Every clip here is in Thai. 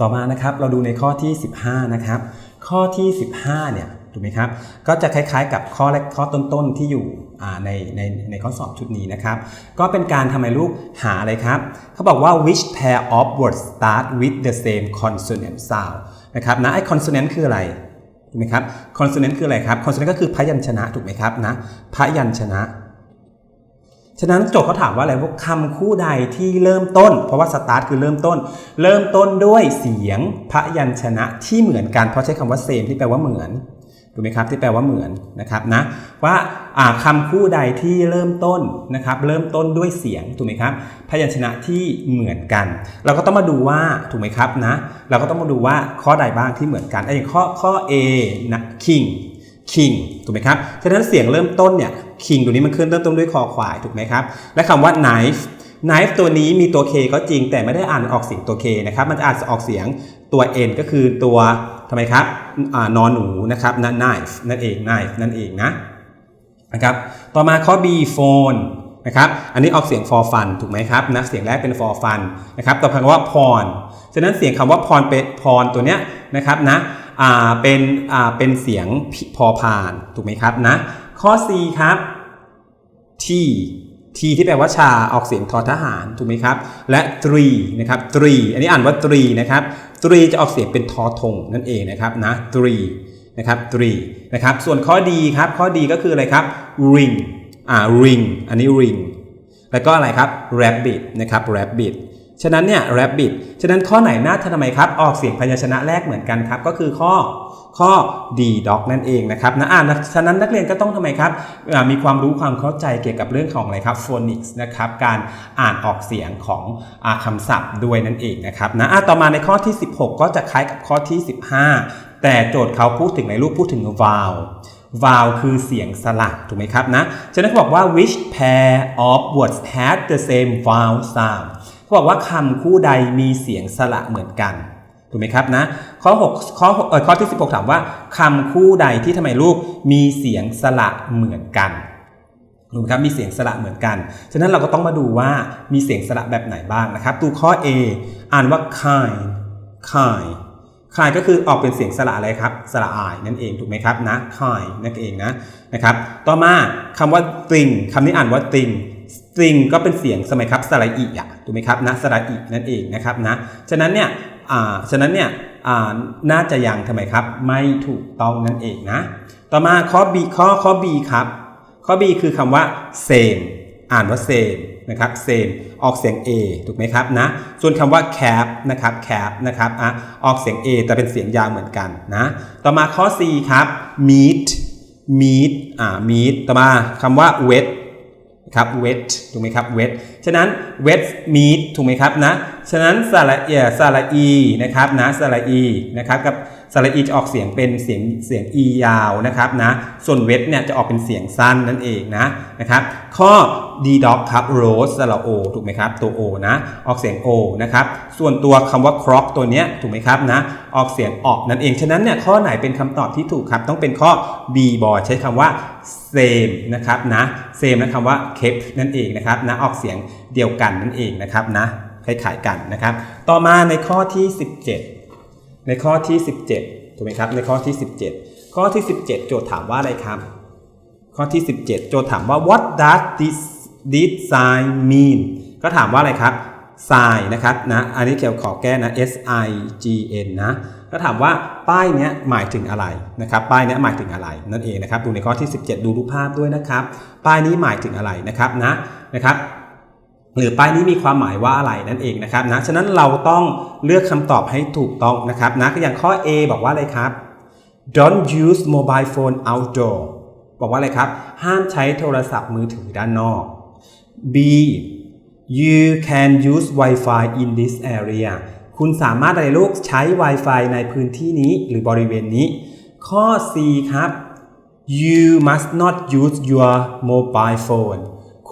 ต่อมานะครับเราดูในข้อที่ 15 นะครับ ข้อที่ 15 เนี่ยถูกไหมครับก็จะคล้ายๆ กับข้อแรกข้อต้นๆที่อยู่ในในในข้อสอบชุดนี้นะครับ ก็เป็นการทำให้ลูกหาอะไรครับเขาบอกว่า which pair of words start with the same consonant sound นะครับนะไอ้ consonant คืออะไรถูกไหมครับ consonant คืออะไรครับ consonant ก็คือพยัญชนะถูกไหมครับนะพยัญชนะ ฉะนั้นโจทย์เขาถามว่าอะไรว่าคำคู่ใดที่เริ่มต้น เพราะว่า start คือเริ่มต้น เริ่มต้นด้วยเสียงพยัญชนะที่เหมือนกันเพราะใช้คำว่า same ที่แปลว่าเหมือนถูกไหมครับที่แปลว่าเหมือนนะครับนะว่าอ่าคำคู่ใดที่เริ่มต้นนะครับเริ่มต้นด้วยเสียงถูกไหมครับพยัญชนะที่เหมือนกัน เราก็ต้องมาดูว่าถูกไหมครับนะเราก็ต้องมาดูว่าข้อใดบ้างที่เหมือนกันไอ้อย่างข้อข้อ A นะ king king ถูกไหมครับ ฉะนั้นเสียงเริ่มต้นเนี่ย king ตัวนี้มันขึ้นเริ่มต้นด้วยคอควายถูกไหมครับ และคำว่า knife knife ตัวนี้มีตัว k ก็จริงแต่ไม่ได้อ่านออกเสียงตัว k นะครับ มันจะอ่านออกเสียงตัว n ก็คือตัวทำไมครับอนอนหนูนะครับนั่น knife นั่นเอง knife นั่นเองนะนะครับ ต่อมาข้อ B phone นะครับ อันนี้ออกเสียง for fun ถูกไหมครับนะเสียงแรกเป็น for fun นะครับ ต่อไปคำว่า porn ฉะนั้นเสียงคำว่า porn เป็น porn ตัวเนี้ยนะครับนะ อ่าเป็นอ่าเป็นเสียงพอพานถูกไหมครับนะข้อ C ครับ T T ที่แปลว่าชาออกเสียงทอทหารถูกไหมครับ และ three นะครับ three อันนี้อ่านว่า three นะครับ three จะออกเสียงเป็นทอทงนั่นเองนะครับนะ three นะครับ three นะครับส่วนข้อดีครับข้อดีก็คืออะไรครับ ring อ่า ring อันนี้ ring แล้วก็อะไรครับ rabbit นะครับ rabbit ฉะนั้นเนี่ย rabbit ฉะนั้นข้อไหนน่าทำไมครับ ออกเสียงพยัญชนะแรกเหมือนกันครับ ก็คือข้อข้อ d dog นั่นเองนะครับนะอ่านฉะนั้นนักเรียนก็ต้องทำไมครับ มีความรู้ความเข้าใจเกี่ยวกับเรื่องของอะไรครับ phonics นะครับ การอ่านออกเสียงของอคำศัพท์ด้วยนั่นเองนะครับนะอะต่อมาในข้อที่ 16 ก็จะคล้ายกับข้อที่ 15 แต่โจทย์เขาพูดถึงในรูปพูดถึง vowel vowel คือเสียงสระถูกไหมครับนะ ฉะนั้นเขาบอกว่า which pair of words had the same vowel sound เขาบอกว่าคำคู่ใดมีเสียงสระเหมือนกันถูกไหมครับนะข้อ6ข้อเออข้อที่ 16 ถามว่าคำคู่ใดที่ทำไมลูกมีเสียงสระเหมือนกันถูกไหมครับมีเสียงสระเหมือนกัน ฉะนั้นเราก็ต้องมาดูว่ามีเสียงสระแบบไหนบ้างนะครับดูข้อ A อ่านว่า kind kind คายก็คือออกเป็นเสียงสระอะไรครับสระอายนั่นเองถูกไหมครับนะคายนั่นเองนะนะครับต่อมาคำว่าตริงคำนี้อ่านว่าตริงตริงก็เป็นเสียงสมัยครับสระอีอะ ถูกไหมครับนะสระอีนั่นเองนะครับนะฉะนั้นเนี่ยฉะนั้นเนี่ยน่าจะยังทำไมครับ ไม่ถูกต้องนั่นเองนะ ต่อมาข้อ B ข้อข้อ B ครับ ข้อ B คือคำว่า same อ่านว่า same นะครับ same ออกเสียง A ถูกไหมครับนะส่วนคำว่า cap นะครับ cap นะครับอะออกเสียง A แต่เป็นเสียงยาวเหมือนกันนะต่อมาข้อ C ครับ meet meet อ่า meet ต่อมาคำว่า wet ครับ wet ถูกไหมครับ wet ฉะนั้น wet meet ถูกไหมครับนะ ฉะนั้นสระเอสระอีนะครับนะสระอีนะครับกับสระอีจะออกเสียงเป็นเสียงเสียง e ยาวนะครับนะ ส่วน wet เนี่ยจะออกเป็นเสียงสั้นนั่นเองนะนะครับ ข้อ d dog ครับ rose สระ o ถูกไหมครับตัว o นะ ออกเสียง o นะครับ ส่วนตัวคำว่า crop ตัวเนี้ยถูกไหมครับนะ ออกเสียงออกนั่นเอง ฉะนั้นเนี่ยข้อไหนเป็นคำตอบที่ถูกครับต้องเป็นข้อ b boy ใช้คำว่า same นะครับนะ same และคำว่า kept นั่นเองนะครับนะออกเสียงเดียวกันนั่นเองนะครับนะคล้ายๆกันนะครับ ต่อมาในข้อที่ 17 ในข้อที่ 17ถูกไหมครับในข้อที่ 17 ข้อที่ 17 โจทย์ถามว่าอะไรครับ ข้อที่ 17 โจทย์ถามว่า what does this this sign mean ก็ถามว่าอะไรครับ sign นะครับนะอันนี้เกี่ยวขอแก้นะ s i g n นะก็ถามว่าป้ายนี้หมายถึงอะไรนะครับป้ายนี้หมายถึงอะไรนั่นเองนะครับดูในข้อที่ 17 ดูรูปภาพด้วยนะครับป้ายนี้หมายถึงอะไรนะครับนะนะครับหรือป้ายนี้มีความหมายว่าอะไรนั่นเองนะครับนะฉะนั้นเราต้องเลือกคำตอบให้ถูกต้องนะครับนะก็อย่างข้อ A บอกว่าอะไรครับ don't use mobile phone outdoor บอกว่าอะไรครับ ห้ามใช้โทรศัพท์มือถือด้านนอก B you can use Wi-Fi in this area คุณสามารถอะไรลูกใช้ Wi-Fi ในพื้นที่นี้หรือบริเวณนี้ ข้อ C ครับ you must not use your mobile phone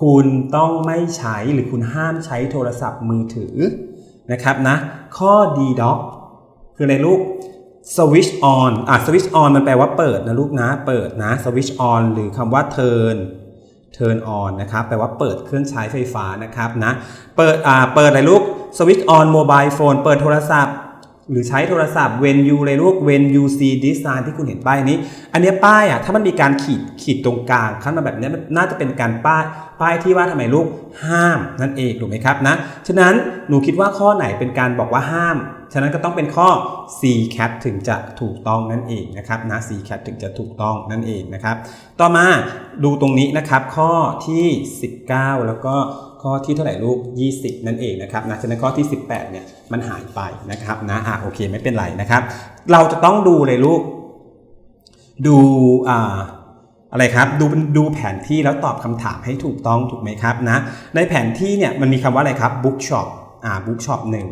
คุณต้องไม่ใช้หรือคุณห้ามใช้โทรศัพท์มือถือนะครับนะ ข้อ D dog คืออะไรลูก switch on อะ switch on มันแปลว่าเปิดนะลูกนะ เปิดนะ switch on หรือคำว่า turn turn on นะครับแปลว่าเปิดเครื่องใช้ไฟฟ้านะครับนะเปิดอ่าเปิดอะไรลูก switch on mobile phone เปิดโทรศัพท์ หรือใช้โทรศัพท์ when you เลยลูก when you see this sign ที่คุณเห็นป้ายนี้ อันเนี้ยป้ายอะถ้ามันมีการขีดขีดตรงกลางขั้นมาแบบนี้มันน่าจะเป็นการป้ายป้ายที่ว่าทำไมลูกห้ามนั่นเองถูกไหมครับนะฉะนั้นหนูคิดว่าข้อไหนเป็นการบอกว่าห้าม ฉะนั้นก็ต้องเป็นข้อ C cat ถึงจะถูกต้องนั่นเองนะครับนะ C cat ถึงจะถูกต้องนั่นเองนะครับ ต่อมาดูตรงนี้นะครับข้อที่ 19 แล้วก็ข้อที่เท่าไหร่ลูก 20 นั่นเองนะครับนะฉะนั้นข้อที่ 18 เนี่ยมันหายไปนะครับนะอะโอเคไม่เป็นไรนะครับ เราจะต้องดูเลยลูก ดูอ่าอะไรครับดูดูแผนที่แล้วตอบคำถามให้ถูกต้องถูกไหมครับนะในแผนที่เนี่ยมันมีคำว่าอะไรครับ bookshop อ่า bookshop หนึ่ง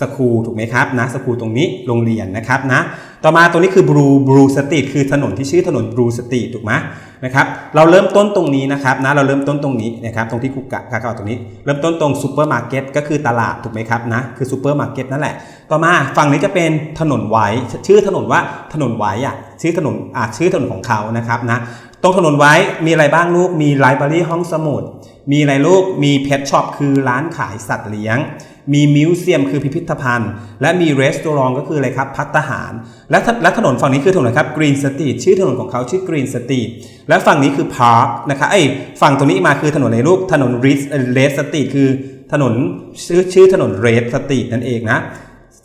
สคูลถูกไหมครับนะสคูลตรงนี้โรงเรียนนะครับนะต่อมาตรงนี้คือบรูบรูสตรีทคือถนนที่ชื่อถนนบรูสตรีทถูกไหมนะครับเราเริ่มต้นตรงนี้นะครับนะเราเริ่มต้นตรงนี้นะครับตรงที่คุกกะกะกะตรงนี้ เริ่มต้นตรงซูเปอร์มาร์เก็ตก็คือตลาดถูกไหมครับนะคือซูเปอร์มาร์เก็ตนั่นแหละ ต่อมาฝั่งนี้จะเป็นถนนไว้ชื่อถนนว่าถนนไว้อะชื่อถนนอ่าชื่อถนนของเขานะครับนะตรงถนนไว้มีอะไรบ้างลูกมีไลบรารีห้องสมุด มีอะไรลูกมีเพ t ช็อปคือร้านขายสัตว์เลี้ยง มีมิวเซียมคือพิพิธภัณฑ์ และมีรีสตอรองก็คืออะไรครับพัตตาหาร และและถนนฝั่งนี้คือถนนครับกรีนสตรีทชื่อถนนของเขาชื่อกรีนสตรีทและฝั่งนี้คือพาร์คนะคะไอ้ฝั่งตรงนี้มาคือถนนในรูปถนนรีสเรสสตรีทคือถนนชื่อชื่อถนนเรสสตรีทนั่นเองนะ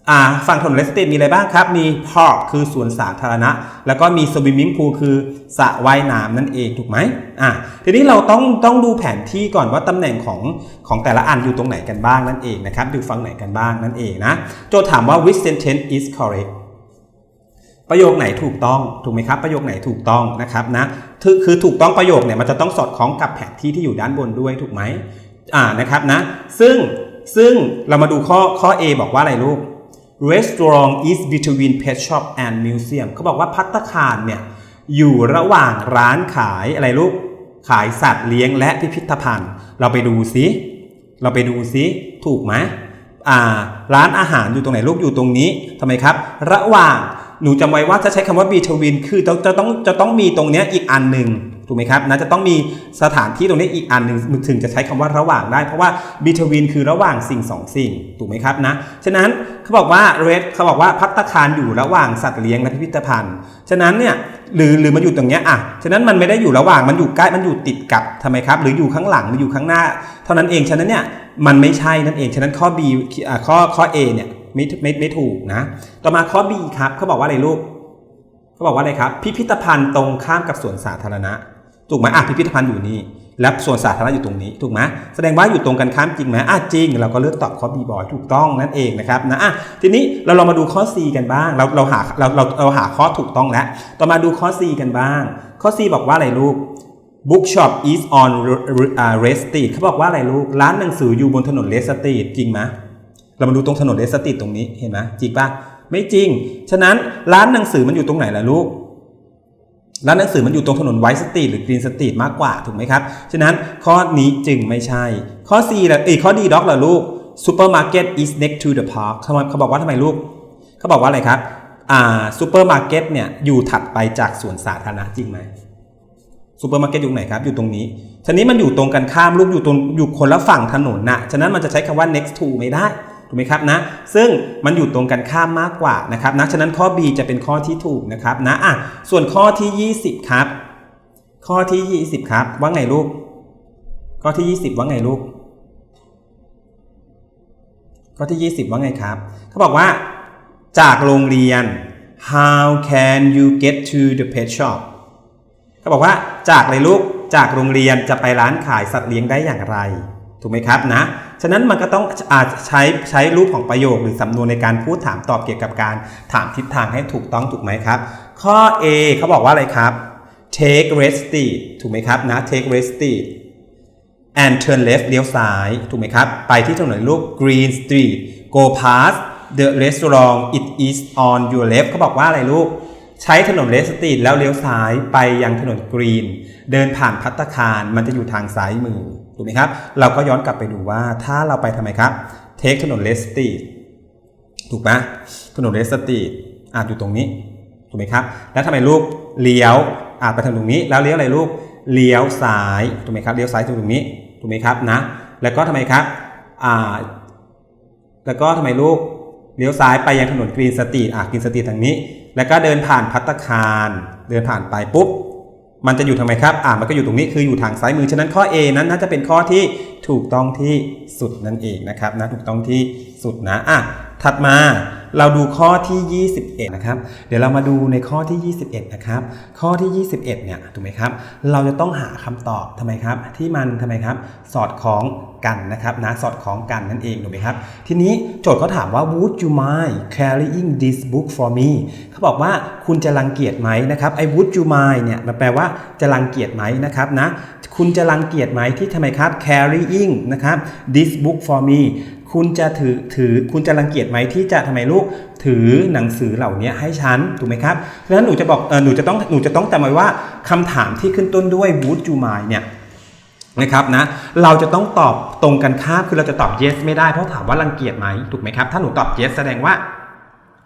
อ่าฝั่งถนนเลสเตทมีอะไรบ้างครับ มีพาร์คคือสวนสาธารณะ แล้วก็มีสวิมมิ่งพูลคือสระว่ายน้ำนั่นเองถูกไหมอ่าทีนี้เราต้องต้องดูแผนที่ก่อนว่าตำแหน่งของของแต่ละอันอยู่ตรงไหนกันบ้างนั่นเองนะครับอยู่ฝั่งไหนกันบ้างนั่นเองนะ โจทย์ถามว่า which sentence is correct ประโยคไหนถูกต้องถูกไหมครับประโยคไหนถูกต้องนะครับนะคือถูกต้องประโยคเนี่ยมันจะต้องสอดคล้องกับแผนที่ที่อยู่ด้านบนด้วยถูกไหมอ่านะครับนะซึ่งซึ่งเรามาดูข้อข้อ A บอกว่าอะไรลูก restaurant is between pet shop and museum เขาบอกว่าพัตตคารเนี่ยอยู่ระหว่างร้านขายอะไรลูก ขายสัตว์เลี้ยงและพิพิธภัณฑ์ เราไปดูซิเราไปดูซิถูกไหมอ่า ร้านอาหารอยู่ตรงไหนลูกอยู่ตรงนี้ทำไมครับ ระหว่างหนูจำไว้ว่าถ้าใช้คำว่า between คือจะจะต้องจะต้องมีตรงเนี้ยอีกอันหนึ่ง ถูกไหมครับนะจะต้องมีสถานที่ตรงนี้อีกอันหนึ่งถึงจะใช้คำว่าระหว่างได้ เพราะว่า between คือระหว่างสิ่งสองสิ่งถูกไหมครับนะฉะนั้นเขาบอกว่า red เขาบอกว่าพัตตาคารอยู่ระหว่างสัตว์เลี้ยงและพิพิธภัณฑ์ ฉะนั้นเนี่ยหรือหรือมันอยู่ตรงเนี้ยอะฉะนั้นมันไม่ได้อยู่ระหว่างมันอยู่ใกล้มันอยู่ติดกับทำไมครับหรืออยู่ข้างหลังหรืออยู่ข้างหน้า เท่านั้นเองฉะนั้นเนี่ยมันไม่ใช่นั่นเองฉะนั้นข้อ B ข้อข้อ A เนี่ยไม่ไม่ไม่ถูกนะ ต่อมาข้อ B ครับเขาบอกว่าอะไรลูกเขาบอกว่าอะไรครับ พิพิธภัณฑ์ตรงข้ามกับสวนสาธารณะ ถูกไหมอะพิพิธภัณฑ์อยู่นี่และสวนสาธารณะอยู่ตรงนี้ถูกไหมแสดงว่าอยู่ตรงกันข้ามจริงไหมอะจริง เราก็เลือกตอบข้อ B บอยถูกต้องนั่นเองนะครับนะอะทีนี้เราลองมาดูข้อ C กันบ้าง เราเราหาเราเราเราหาข้อถูกต้องแล้ว ต่อมาดูข้อ C กันบ้าง ข้อ C บอกว่าอะไรลูก bookshop is on Red Street เขาบอกว่าอะไรลูก ร้านหนังสืออยู่บนถนน Red Street จริงไหมเรามาดูตรงถนน Red Street ตรงนี้เห็นไหมจริงปะไม่จริง ฉะนั้นร้านหนังสือมันอยู่ตรงไหนล่ะลูก ร้านหนังสือมันอยู่ตรงถนนไวท์สตรีทหรือกรีนสตรีทมากกว่าถูกไหมครับ ฉะนั้นข้อนี้จึงไม่ใช่ ข้อ C ละเอ้ข้อ D ด็อกล่ะลูก supermarket is next to the park เขาบอกว่าทำไมลูก เขาบอกว่าอะไรครับอ่าซูเปอร์มาร์เก็ตเนี่ยอยู่ถัดไปจากสวนสาธารณะจริงไหมซูเปอร์มาร์เก็ตอยู่ไหนครับ อยู่ตรงนี้ฉะนี้มันอยู่ตรงกันข้ามลูกอยู่ตรงอยู่คนละฝั่งถนนนะฉะนั้นมันจะใช้คำว่า next to ไม่ได้ ถูกไหมครับนะซึ่งมันอยู่ตรงกันข้ามมากกว่านะครับนะฉะนั้นข้อ B จะเป็นข้อที่ถูกนะครับนะอะส่วนข้อที่ 20 ครับ ข้อที่ 20 ครับ ว่าไงลูก ข้อที่ 20 ว่าไงลูก ข้อที่ 20 ว่าไงครับ เขาบอกว่าจากโรงเรียน how can you get to the pet shop เขาบอกว่าจากอะไรลูกจากโรงเรียนจะไปร้านขายสัตว์เลี้ยงได้อย่างไร ถูกไหมครับนะฉะนั้นมันก็ต้องอาจใช้ใช้รูปของประโยคหรือสำนวนในการพูดถามตอบเกี่ยวกับการถามทิศทางให้ถูกต้องถูกไหมครับ ข้อ A เขาบอกว่าอะไรครับ take rest ถูกไหมครับนะ take rest and turn left เลี้ยวซ้าย ถูกไหมครับ ไปที่ถนนลูก Green Street go past the restaurant it is on your left เขาบอกว่าอะไรลูก ใช้ถนนเลสตรีทแล้วเลี้ยวซ้ายไปยังถนนกรีน เดินผ่านพัตตาคารมันจะอยู่ทางซ้ายมือ ถูกไหมครับ เราก็ย้อนกลับไปดูว่าถ้าเราไปทำไมครับ เทคถนนเลสตีถูกไหมถนนเลสตรีทอาจอยู่ตรงนี้ ถูกไหมครับ แล้วทำไมลูกเลี้ยวอาจไปทางตรงนี้ แล้วเลี้ยวอะไรลูก เลี้ยวซ้าย ถูกไหมครับ เลี้ยวซ้ายตรงนี้ ถูกไหมครับนะ แล้วก็ทำไมครับ อ่า แล้วก็ทำไมลูกเลี้ยวซ้ายไปยังถนนกรีนสตรีทอะกรีนสตรีททางนี้ แล้วก็เดินผ่านพัตตาคาร เดินผ่านไปปุ๊บ มันจะอยู่ทำไมครับ อ่ามันก็อยู่ตรงนี้คืออยู่ทางซ้ายมือ ฉะนั้นข้อ A นั้นน่าจะเป็นข้อที่ถูกต้องที่สุดนั่นเองนะครับนะถูกต้องที่สุดนะ อะ ถัดมา เราดูข้อที่ 21 นะครับ เดี๋ยวเรามาดูในข้อที่ 21 นะครับ ข้อที่ 21 เนี่ยถูกไหมครับ เราจะต้องหาคำตอบทำไมครับ ที่มันทำไมครับ สอดคล้องกันนะครับนะสอดคล้องกันนั่นเองถูกไหมครับ ทีนี้โจทย์เขาถามว่า would you mind carrying this book for me เขาบอกว่าคุณจะรังเกียจไหมนะครับไอ้ would you mind เนี่ยมันแปลว่าจะรังเกียจไหมนะครับนะคุณจะรังเกียจไหมที่ทำไมครับ carrying นะครับ this book for me คุณจะถือถือคุณจะรังเกียจไหมที่จะทำไมลูกถือหนังสือเหล่านี้ให้ฉันถูกไหมครับเพราะฉะนั้นหนูจะบอกเออหนูจะต้องหนูจะต้องจำไว้ว่าคำถามที่ขึ้นต้นด้วย would you mind เนี่ยนะครับนะเราจะต้องตอบตรงกันข้ามคือเราจะตอบ yes ไม่ได้เพราะถามว่ารังเกียจไหมถูกไหมครับถ้าหนูตอบ yes แสดงว่า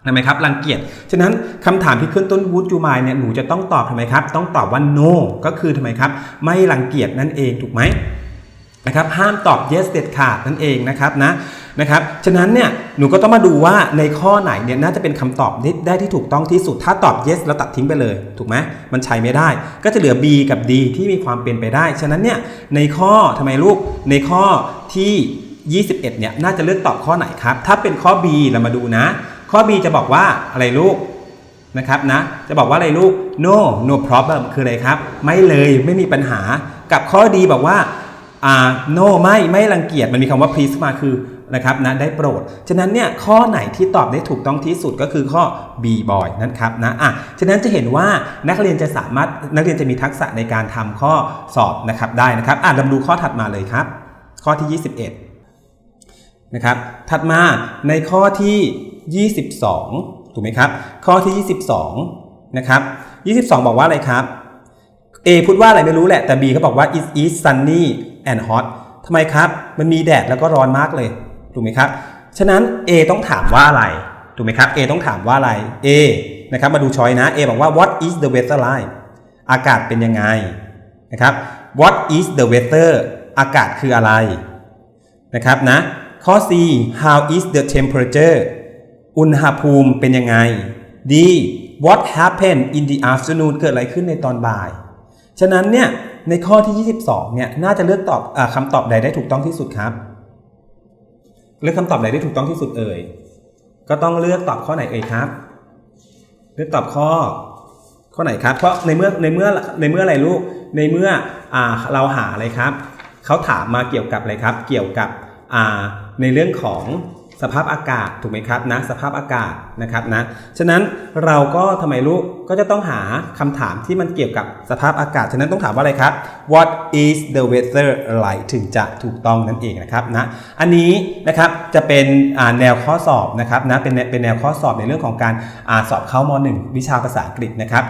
ทำไมครับรังเกียจฉะนั้นคำถามที่ขึ้นต้น would you mind เนี่ยหนูจะต้องตอบทำไมครับ ต้องตอบว่า no ก็คือทำไมครับ ไม่รังเกียจนั่นเองถูกไหม นะครับห้ามตอบ yes เด็ดขาดนั่นเองนะครับนะนะครับฉะนั้นเนี่ยหนูก็ต้องมาดูว่าในข้อไหนเนี่ยน่าจะเป็นคำตอบได้ที่ถูกต้องที่สุด ถ้าตอบ yes แล้วตัดทิ้งไปเลย ถูกไหมมันใช้ไม่ได้ ก็จะเหลือ B กับ D ที่มีความเป็นไปได้ ฉะนั้นเนี่ยในข้อทำไมลูกในข้อที่ 21เนี่ยน่าจะเลือกตอบข้อไหนครับ ถ้าเป็นข้อ B เรามาดูนะ ข้อ B จะบอกว่าอะไรลูกนะครับนะจะบอกว่าอะไรลูก no no problem คืออะไรครับ ไม่เลยไม่มีปัญหากับข้อดีบอกว่า อ่า no ไม่ไม่รังเกียจมันมีคำว่า please มาคือนะครับนะได้โปรด ฉะนั้นเนี่ยข้อไหนที่ตอบได้ถูกต้องที่สุดก็คือข้อ B boy นะครับนะอะฉะนั้นจะเห็นว่านักเรียนจะสามารถนักเรียนจะมีทักษะในการทำข้อสอบนะครับได้นะครับอะเรามาดูข้อถัดมาเลยครับ ข้อที่ 21นะครับถัดมาในข้อที่ 22 ถูกไหมครับ ข้อที่ 22นะครับ22 บอกว่าอะไรครับ A พูดว่าอะไรไม่รู้แหละแต่ B เขาบอกว่า it is sunny and hot ทำไมครับ มันมีแดดแล้วก็ร้อนมากเลย ถูกไหมครับ ฉะนั้น A ต้องถามว่าอะไร ถูกไหมครับ A ต้องถามว่าอะไร A นะครับ มาดูช้อยนะ A บอกว่า what is the weather like อากาศเป็นยังไงนะครับ what is the weather อากาศคืออะไรนะครับนะ ข้อ C how is the temperature อุณหภูมิเป็นยังไง D what happened in the afternoon เกิดอะไรขึ้นในตอนบ่าย ฉะนั้นเนี่ย ในข้อที่ 22 เนี่ย น่าจะเลือกตอบอคำตอบใดได้ถูกต้องที่สุดครับ เลือกคำตอบใดได้ถูกต้องที่สุดเอ่ย ก็ต้องเลือกตอบข้อไหนเอ่ยครับ เลือกตอบข้อ ข้อไหนครับ เพราะในเมื่อในเมื่อในเมื่ออะไรลูก ในเมื่ออเราหาอะไรครับ เขาถามมาเกี่ยวกับอะไรครับ เกี่ยวกับในเรื่องของ สภาพอากาศถูกไหมครับนะสภาพอากาศนะครับนะฉะนั้นเราก็ทำไมลูกก็จะต้องหาคำถามที่มันเกี่ยวกับสภาพอากาศ ฉะนั้นต้องถามว่าอะไรครับ what is the weather like ถึงจะถูกต้องนั่นเองนะครับนะอันนี้นะครับจะเป็นแนวข้อสอบนะครับนะเป็นเป็นแนวข้อสอบในเรื่องของการอสอบเข้าม .1 วิชาภาษาอังกฤษนะครับ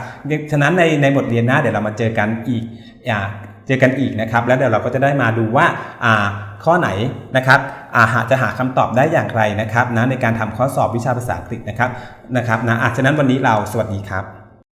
ฉะนั้นในในบทเรียนหน้าเดี๋ยวเรามาเจอกันอีกอ จอกันอีกนะครับแล้วเดี๋ยวเราก็จะได้มาดูว่าอ่าข้อไหนนะครับอาหาจะหาคำตอบได้อย่างไรนะครับนะในการทำข้อสอบวิชาภาษาอังกฤษนะครับนะครับนะอะฉะนั้นวันนี้เราสวัสดีครับ